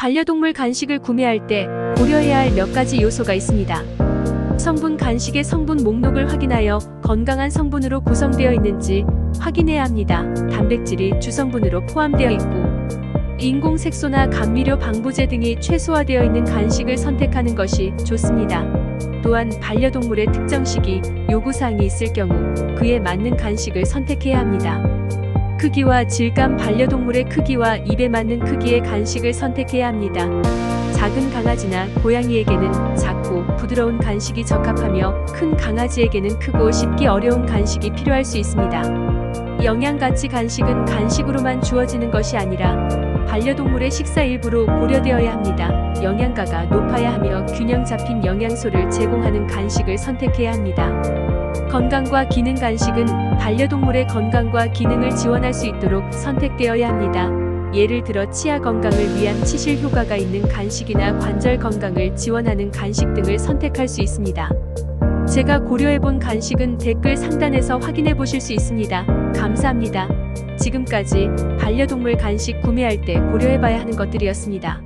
반려동물 간식을 구매할 때 고려해야 할 몇 가지 요소가 있습니다. 성분 간식의 성분 목록을 확인하여 건강한 성분으로 구성되어 있는지 확인해야 합니다. 단백질이 주성분으로 포함되어 있고 인공 색소나 감미료 방부제 등이 최소화되어 있는 간식을 선택하는 것이 좋습니다. 또한 반려동물의 특정 시기, 요구사항이 있을 경우 그에 맞는 간식을 선택해야 합니다. 크기와 질감 반려동물의 크기와 입에 맞는 크기의 간식을 선택해야 합니다. 작은 강아지나 고양이에게는 작고 부드러운 간식이 적합하며 큰 강아지에게는 크고 씹기 어려운 간식이 필요할 수 있습니다. 영양가치 간식은 간식으로만 주어지는 것이 아니라 반려동물의 식사 일부로 고려되어야 합니다. 영양가가 높아야 하며 균형 잡힌 영양소를 제공하는 간식을 선택해야 합니다. 건강과 기능 간식은 반려동물의 건강과 기능을 지원할 수 있도록 선택되어야 합니다. 예를 들어 치아 건강을 위한 치실 효과가 있는 간식이나 관절 건강을 지원하는 간식 등을 선택할 수 있습니다. 제가 고려해본 간식은 댓글 상단에서 확인해 보실 수 있습니다. 감사합니다. 지금까지 반려동물 간식 구매할 때 고려해봐야 하는 것들이었습니다.